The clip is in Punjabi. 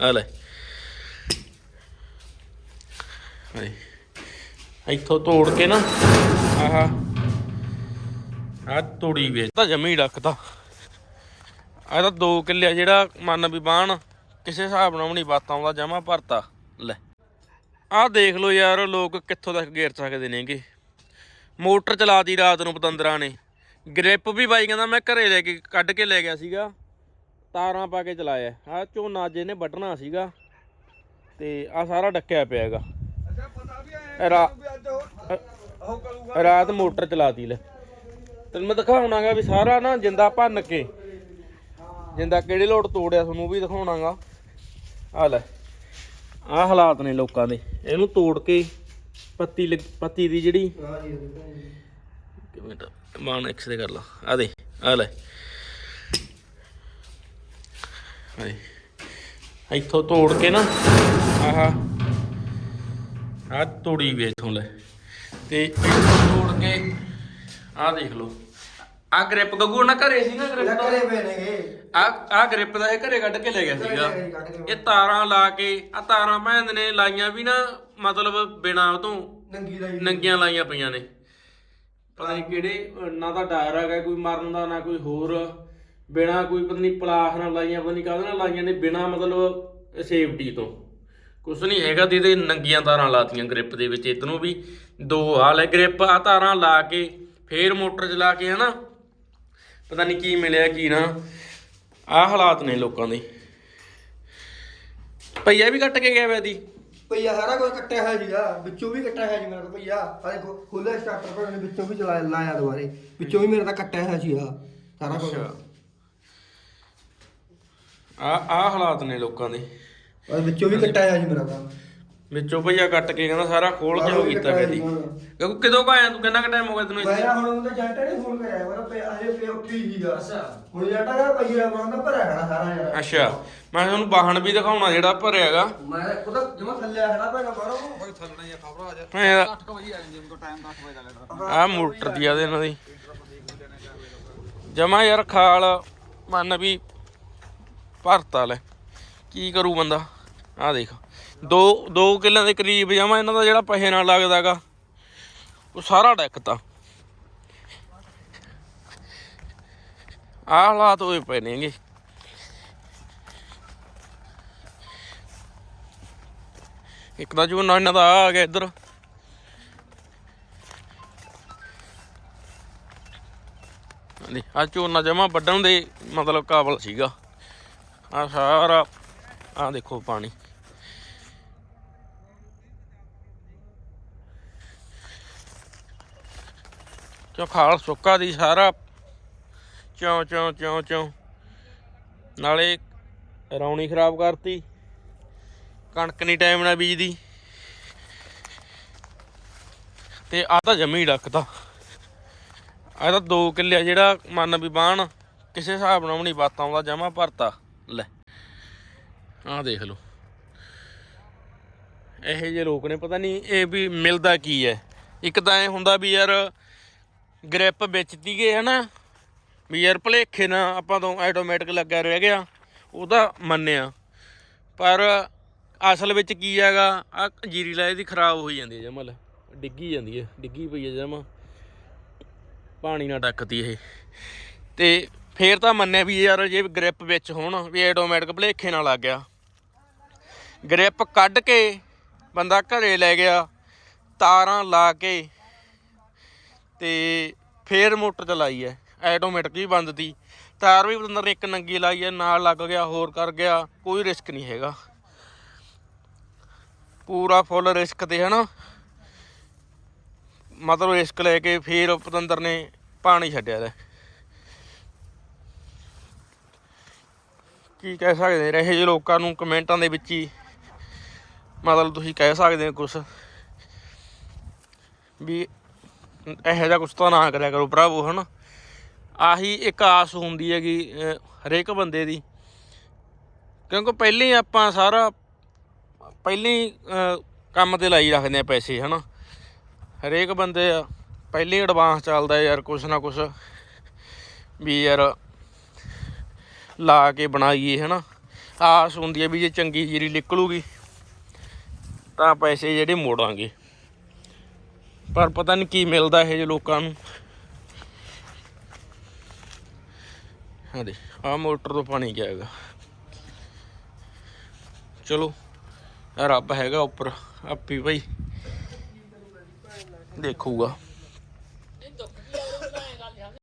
ਆ ਲੈ। ਹਾਏ। ਇੱਥੋਂ ਤੋੜ ਕੇ ਨਾ, ਆਹਾ। ਆ ਤੋੜੀ ਵੇਚ। ਤਾਂ ਜਮੀ ਰੱਖਦਾ। ਆ ਤਾਂ 2 ਕਿੱਲੇ ਜਿਹੜਾ ਮਨ ਵੀ ਬਾਣ, ਕਿਸੇ ਹਿਸਾਬ ਨਾਲ ਵੀ ਨਹੀਂ ਬਾਤ ਆਉਂਦਾ, ਜਮਾ ਭਰਤਾ। ਲੈ। ਆਹ ਦੇਖ ਲਓ ਯਾਰ, ਲੋਕ ਕਿੱਥੋਂ ਤੱਕ ਗੇਰ ਸਕਦੇ ਨੇਗੇ। ਮੋਟਰ ਚਲਾਤੀ ਰਾਤ ਨੂੰ ਪਤੰਦਰਾਂ ਨੇ। ਗ੍ਰਿਪ ਵੀ ਬਾਈ ਕਹਿੰਦਾ ਮੈਂ ਘਰੇ ਲੈ ਕੇ, ਕੱਢ ਕੇ ਲੈ ਗਿਆ ਸੀਗਾ। ਤਾਰਾਂ ਪਾ ਕੇ ਚਲਾਇਆ। ਆ ਝੋਨਾ ਅੱਜ ਇਹਨੇ ਵੱਢਣਾ ਸੀਗਾ ਤੇ ਆ ਸਾਰਾ ਡੱਕਿਆ ਪਿਆ ਹੈਗਾ। ਅੱਛਾ ਪਤਾ ਵੀ ਐ ਰਾ- ਵੀ ਅੱਜ ਉਹ ਉਹ ਕਰੂਗਾ। ਰਾਤ ਮੋਟਰ ਚਲਾਤੀ ਲੈ। ਤੈਨੂੰ ਮੈਂ ਦਿਖਾਉਣਾਗਾ ਵੀ ਸਾਰਾ ਨਾ ਜਿੰਦਾ ਭੰਨ ਕੇ। ਜਿੰਦਾ ਕਿਹੜੇ ਲੋਟ ਤੋੜਿਆ ਤੁਹਾਨੂੰ ਉਹ ਵੀ ਦਿਖਾਉਣਾਗਾ। ਆ ਲੈ। ਆ ਹਾਲਾਤ ਨੇ ਲੋਕਾਂ ਦੇ। ਇਹਨੂੰ ਤੋੜ ਕੇ ਪੱਤੀ ਪੱਤੀ ਦੀ ਜਿਹੜੀ ਮਾਨ ਐਕਸ ਦੇ ਕਰ ਲਾ। ਆ ਦੇ ਆ ਲੈ। ਹਾਏ ਇੱਥੋਂ ਤੋੜ ਕੇ ਨਾ ਆਹਾ ਆ ਤੋੜੀ ਵੇ ਇਥੋਂ ਲੈ। ਤੇ ਇੱਥੋਂ ਤੋੜ ਕੇ ਆ ਦੇਖ ਲਓ। ਆ ਗ੍ਰਿਪ ਗੱਗੂ ਨਾ ਘਰੇ ਸੀ ਨਾ ਗ੍ਰਿਪ ਕਰੇ ਪਏ ਨੇਗੇ। ਆ ਆ ਗ੍ਰਿਪ ਦਾ ਇਹ ਘਰੇ ਕੱਢ ਕੇ ਲੈ ਗਿਆ ਸੀਗਾ। ਘਰੇ। ਇਹ ਤਾਰਾਂ ਲਾ ਕੇ ਆ ਤਾਰਾਂ ਭੈਣ ਨੇ ਲਾਈਆਂ ਵੀ ਨਾ ਮਤਲਬ ਬਿਨਾ ਉਹ ਤੋਂ ਨੰਗੀਆਂ ਲਾਈਆਂ ਪਈਆਂ ਨੇ। ਪਤਾ ਨਹੀਂ ਕਿਹੜੇ ਨਾ ਤਾਂ ਡਰ ਹੈਗਾ ਕੋਈ ਮਰਨ ਦਾ ਨਾ ਕੋਈ ਹੋਰ। ਬਿਨਾ ਕੋਈ ਪਤਾ ਨਹੀਂ ਪਲਾਸ ਨਾਲ ਲਾਈਆਂ ਪਤਾ ਨਹੀਂ ਕਾਹਦੇ ਨਾਲ ਲਾਈਆਂ ਨੇ ਬਿਨਾ ਮਤਲਬ ਸੇਫਟੀ ਤੋਂ। ਕੁਛ ਨਹੀਂ ਹੈਗਾ ਤੇ ਇਹਦੇ ਨੰਗੀਆਂ ਤਾਰਾਂ ਲਾਤੀਆਂ ਗ੍ਰਿਪ ਦੇ ਵਿੱਚ ਇਤਨੂੰ ਵੀ ਦੋ ਹਾਲ ਹੈ ਗ੍ਰਿਪ ਆ ਤਾਰਾਂ ਲਾ ਕੇ ਫੇਰ ਮੋਟਰ ਚਲਾ ਕੇ ਹਨਾ ਪਤਾ ਨਹੀਂ ਕੀ ਮਿਲਿਆ ਕੀ ਨਾ। ਆਹ ਹਾਲਾਤ ਨੇ ਲੋਕਾਂ ਦੇ। ਭਈਆ ਵੀ ਕੱਟ ਕੇ ਗਿਆ ਵੇ ਦੀ ਭਈਆ ਸਾਰਾ ਕੁਝ ਕੱਟਿਆ ਹੋਇਆ ਸੀਗਾ ਵਿੱਚੋਂ ਵੀ ਕੱਟਿਆ ਹੋਇਆ ਸੀ ਮੇਰਾ ਤਾਂ ਭਈਆ। ਆਲੇ ਖੋਲੇ ਸਟਾਰਟਰ ਪਰ ਵਿੱਚੋਂ ਵੀ ਚਲਾ ਲਾਇਆ ਦੁਬਾਰੇ। ਵਿੱਚੋਂ ਵੀ ਮੇਰਾ ਤਾਂ ਕੱਟਿਆ ਹੋਇਆ ਸੀਗਾ ਸਾਰਾ ਕੁਝ ਆ ਆ ਹਾਲਾਤ ਨੇ ਲੋਕਾਂ ਦੇ। ਔਰ ਵਿੱਚੋਂ ਵੀ ਕੱਟਿਆ ਹੋਇਆ ਸੀ ਮੇਰਾ ਤਾਂ ਵਿੱਚੋਂ ਭਈਆ ਕੱਟ ਕੇ ਕਹਿੰਦਾ ਸਾਰਾ ਖੋਲ ਕੇ ਹੋ। ਕੀਤਾ ਬੇਦੀ ਕਿਉਂਕਿ ਕਿਦੋਂ ਕਾ ਆਇਆ ਤੂੰ ਕਿੰਨਾ ਕ ਟਾਈਮ ਹੋ ਗਿਆ ਤੈਨੂੰ ਮੈਂ ਇੱਥੇ ਹੁਣ ਉਹਦਾ ਜੰਟਾ ਨੇ ਫੋਨ ਕਰਿਆ ਮੇਰਾ ਪਿਆ ਹਜੇ ਪਿਆ ਉੱਠੀ ਸੀਗਾ ਅੱਛਾ। ਹੁਣ ਜੰਟਾ ਕਹਿੰਦਾ ਭਈਆ ਬਣਦਾ ਭਰਿਆ ਖੜਾ ਸਾਰਾ ਯਾਰ ਅੱਛਾ। ਮੈਂ ਤੁਹਾਨੂੰ ਵਾਹਣ ਵੀ ਦਿਖਾਉਣਾ ਜਿਹੜਾ ਭਰਿਆ ਹੈਗਾ ਮੈਂ ਉਹਦਾ ਜਮਾ ਥੱਲੇ ਖੜਾ ਪੈਗਾ ਬਾਹਰੋਂ। ਬਈ ਥੱਲਣਾ ਜਾਂ ਖਬਰ ਆ ਜਾ। ਮੈਂ 8 ਵਜੇ ਆ ਜਾਂਦੀ ਉਹਨਾਂ ਟਾਈਮ 8 ਵਜੇ ਦਾ ਲੱਗਦਾ। ਆ ਮੋਟਰ ਦੀ ਆ ਦੇ ਇਹਨਾਂ ਦੀ। ਜਮਾ ਯਾਰ ਖਾਲ ਮੰਨ ਵੀ ਭਰਤਾ ਲੈ। ਕੀ ਕਰੂ ਬੰਦਾ? ਆ ਦੇਖ। ਦੋ ਦੋ ਕਿੱਲਿਆਂ ਦੇ ਕਰੀਬ ਜਮਾ ਇਹਨਾਂ ਦਾ ਜਿਹੜਾ ਪੈਸੇ ਨਾਲ ਲੱਗਦਾਗਾ ਉਹ ਸਾਰਾ ਡੈਕਤਾ ਆਹ ਹਾਲਾਤ ਹੋਏ ਪਏ ਨੇਗੇ ਇੱਕ ਤਾਂ ਝੋਨਾ ਇਹਨਾਂ ਦਾ ਆ ਗਿਆ ਇੱਧਰ। ਆ ਝੋਨਾ ਜਮਾ ਵੱਢਣ ਦੇ ਮਤਲਬ ਕਾਬਲ ਸੀਗਾ। ਆ ਸਾਰਾ, ਆ ਦੇਖੋ ਪਾਣੀ। ਕਿਉਂ ਖਾਲ ਸੁੱਕਾ ਦੀ ਸਾਰਾ? ਚੌਂ ਚੌਂ ਚੌਂ ਚੌਂ। ਨਾਲੇ ਰੌਣੀ ਖਰਾਬ ਕਰਤੀ। ਕਣਕ ਨਹੀਂ ਟਾਈਮ ਨਾਲ ਬੀਜਦੀ। ਤੇ ਆ ਤਾਂ ਜਮੀ ਰੱਖਦਾ ਆ ਤਾਂ 2 ਕਿੱਲੇ ਜਿਹੜਾ ਮੰਨ ਵੀ ਬਾਣ, ਕਿਸੇ ਹਿਸਾਬ ਨਾਲ ਵੀ ਨਹੀਂ ਬਾਤਾਂ ਆਉਂਦਾ, ਜਮਾ ਭਰਤਾ। ਲੈ। ਆਹ ਦੇਖ ਲਓ। ਇਹੋ ਜਿਹੇ ਲੋਕ ਨੇ, ਪਤਾ ਨਹੀਂ ਇਹ ਵੀ ਮਿਲਦਾ ਕੀ ਹੈ। ਇੱਕ ਤਾਂ ਇਹ ਹੁੰਦਾ ਵੀ ਯਾਰ ਗ੍ਰਿਪ ਵੇਚਦੀ ਗਏ ਹਨਾ? ਵੀ ਯਾਰ ਭਲੇਖੇ ਨਾ ਆਪਾਂ ਤੋਂ ਆਟੋਮੈਟਿਕ ਲੱਗਾ ਰਹਿ ਗਿਆ। ਉਹਦਾ ਮੰਨਿਆ। ਪਰ ਅਸਲ ਵਿੱਚ ਕੀ ਹੈਗਾ, ਆ ਜੀਰੀ ਲਾਏ ਦੀ ਖਰਾਬ ਹੋਈ ਜਾਂਦੀ ਹੈ ਜਮਲ ਡਿੱਗੀ ਜਾਂਦੀ ਹੈ, ਡਿੱਗੀ ਪਈ ਹੈ ਜਮਾ। ਪਾਣੀ ਨਾਲ ਡੱਕਤੀ ਇਹ। ਤੇ ਫੇਰ ਤਾਂ ਮੰਨਿਆ ਵੀ ਯਾਰ ਜੇ ਗ੍ਰਿਪ ਵਿੱਚ ਹੋਣ, ਵੀ ਆਟੋਮੈਟਿਕ ਭਲੇਖੇ ਨਾਲ ਲੱਗ ਗਿਆ। ਗ੍ਰਿਪ ਕੱਢ ਕੇ ਬੰਦਾ ਘਰੇ ਲੈ ਗਿਆ, ਤਾਰਾਂ ਲਾ ਕੇ ਤੇ ਫੇਰ ਮੋਟਰ ਚਲਾਈ ਐ ਆਟੋਮੈਟਿਕ ਵੀ ਬੰਦ ਤੀ ਤਾਰ ਵੀ ਬੰਦਰ ਨੇ ਇੱਕ ਨੰਗੀ ਲਾਈ ਐ ਨਾਲ ਲੱਗ ਗਿਆ, ਹੋਰ ਕਰ ਗਿਆ, ਕੋਈ ਰਿਸਕ ਨਹੀਂ ਹੈਗਾ। ਪੂਰਾ ਫੁੱਲ ਰਿਸਕ ਤੇ, ਹਨਾ? ਮਤਲਬ ਰਿਸਕ ਲੈ ਕੇ ਫੇਰ ਪਤੰਦਰ ਨੇ ਪਾਣੀ ਛੱਡਿਆ ਲੈ ਕੀ ਕਹਿ ਸਕਦੇ ਰਹੇ ਜੇ ਲੋਕਾਂ ਨੂੰ ਕਮੈਂਟਾਂ ਦੇ ਵਿੱਚ ਹੀ ਮਤਲਬ ਤੁਸੀਂ ਕਹਿ ਸਕਦੇ ਹੋ ਕੁਝ ਵੀ ਇਹੋ ਜਿਹਾ ਕੁਛ ਤਾਂ ਨਾ ਕਰਿਆ ਕਰੋ ਭਰਾਵੋ, ਹਨਾ? ਆਹੀ ਇੱਕ ਆਸ ਹੁੰਦੀ ਹੈਗੀ ਹਰੇਕ ਬੰਦੇ ਦੀ। ਕਿਉਂਕਿ ਪਹਿਲਾਂ ਹੀ ਆਪਾਂ ਸਾਰਾ, ਪਹਿਲਾਂ ਹੀ ਕੰਮ ਤੇ ਲਾਈ ਰੱਖਦੇ ਆ ਪੈਸੇ, ਹਨਾ? ਹਰੇਕ ਬੰਦੇ ਪਹਿਲਾਂ ਹੀ ਐਡਵਾਂਸ ਚੱਲਦਾ ਯਾਰ, ਕੁਛ ਨਾ ਕੁਛ। ਵੀ ਯਾਰ ਲਾ ਕੇ ਬਣਾਈਏ, ਹਨਾ। ਆਸ ਹੁੰਦੀ ਹੈ ਵੀ ਜੇ ਚੰਗੀ ਜੀਰੀ ਨਿਕਲੂਗੀ, ਤਾਂ ਪੈਸੇ ਜਿਹੜੇ ਮੋੜਾਂਗੇ। ਪਰ ਪਤਾ ਨਹੀਂ ਕੀ ਮਿਲਦਾ ਇਹ ਜੇ ਲੋਕਾਂ ਨੂੰ। ਹਾਂ ਦੇ ਆ ਮੋਟਰ ਤੋਂ ਪਾਣੀ ਗਿਆ ਚਲੋ ਰੱਬ ਹੈਗਾ ਉੱਪਰ, ਆਪੀ ਭਾਈ ਦੇਖੂਗਾ।